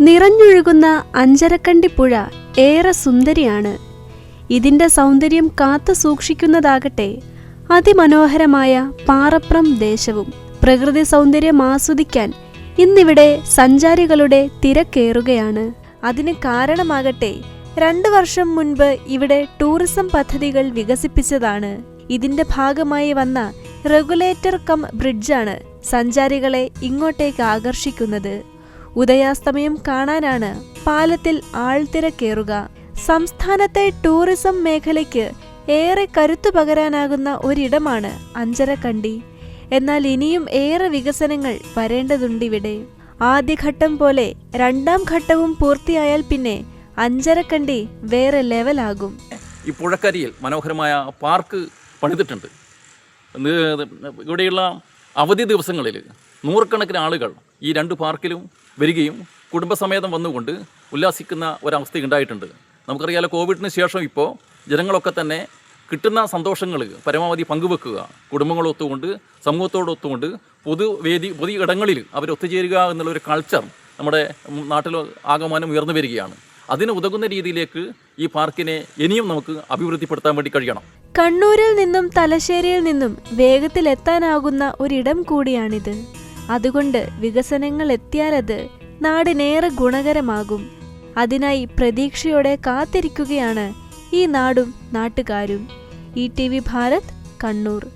നിറഞ്ഞൊഴുകുന്ന അഞ്ചരക്കണ്ടി പുഴ ഏറെ സുന്ദരിയാണ്. ഇതിന്റെ സൗന്ദര്യം കാത്തു സൂക്ഷിക്കുന്നതാകട്ടെ അതിമനോഹരമായ പാറപ്രം ദേശവും പ്രകൃതി സൗന്ദര്യം ആസ്വദിക്കാൻ ഇന്നിവിടെ സഞ്ചാരികളുടെ തിരക്കേറുകയാണ്. അതിന് കാരണമാകട്ടെ രണ്ടു വർഷം മുൻപ് ഇവിടെ ടൂറിസം പദ്ധതികൾ വികസിപ്പിച്ചതാണ്. ഇതിന്റെ ഭാഗമായി വന്ന റെഗുലേറ്റർ കം ബ്രിഡ്ജാണ് സഞ്ചാരികളെ ഇങ്ങോട്ടേക്ക് ആകർഷിക്കുന്നത്. ഉദയാസ്തമയം കാണാനാണ് പാലത്തിൽ ആൾത്തിരക്കേറുക. സംസ്ഥാനത്തെ ടൂറിസം മേഖലയ്ക്ക് ഏറെ കരുത്തു പകരാനാകുന്ന ഒരിടമാണ് അഞ്ചരക്കണ്ടി. എന്നാൽ ഇനിയും ഏറെ വികസനങ്ങൾ വരേണ്ടതുണ്ടിവിടെ. ആദ്യഘട്ടം പോലെ രണ്ടാം ഘട്ടവും പൂർത്തിയായാൽ പിന്നെ അഞ്ചരക്കണ്ടി വേറെ ലെവലാകും. ഈ പുഴക്കരിയിൽ മനോഹരമായ പാർക്ക് പണിതിട്ടുണ്ട്. ഇവിടെയുള്ള അവധി ദിവസങ്ങളിൽ നൂറുകണക്കിന് ആളുകൾ ഈ രണ്ട് പാർക്കിലും വരികയും കുടുംബസമേതം വന്നുകൊണ്ട് ഉല്ലാസിക്കുന്ന ഒരവസ്ഥ ഉണ്ടായിട്ടുണ്ട്. നമുക്കറിയാലോ കോവിഡിന് ശേഷം ഇപ്പോൾ ജനങ്ങളൊക്കെ തന്നെ കിട്ടുന്ന സന്തോഷങ്ങൾ പരമാവധി പങ്കുവെക്കുക കുടുംബങ്ങളൊത്തുകൊണ്ട് സമൂഹത്തോടൊത്തുകൊണ്ട് പൊതുവേദി പൊതു ഇടങ്ങളിൽ അവർ ഒത്തുചേരുക എന്നുള്ള ഒരു കൾച്ചർ നമ്മുടെ നാട്ടിൽ ആകമാനം ഉയർന്നു വരികയാണ്. അതിന് ഉതകുന്ന രീതിയിലേക്ക് ഈ പാർക്കിനെ ഇനിയും നമുക്ക് അഭിവൃദ്ധിപ്പെടുത്താൻ വേണ്ടി കഴിയണം. കണ്ണൂരിൽ നിന്നും തലശ്ശേരിയിൽ നിന്നും വേഗത്തിൽ എത്താനാകുന്ന ഒരിടം കൂടിയാണിത്. അതുകൊണ്ട് വികസനങ്ങൾ എത്തിയാലത് നാടിനേറെ ഗുണകരമാകും. അതിനായി പ്രതീക്ഷയോടെ കാത്തിരിക്കുകയാണ് ഈ നാടും നാട്ടുകാരും. E T V Bharat Kannur.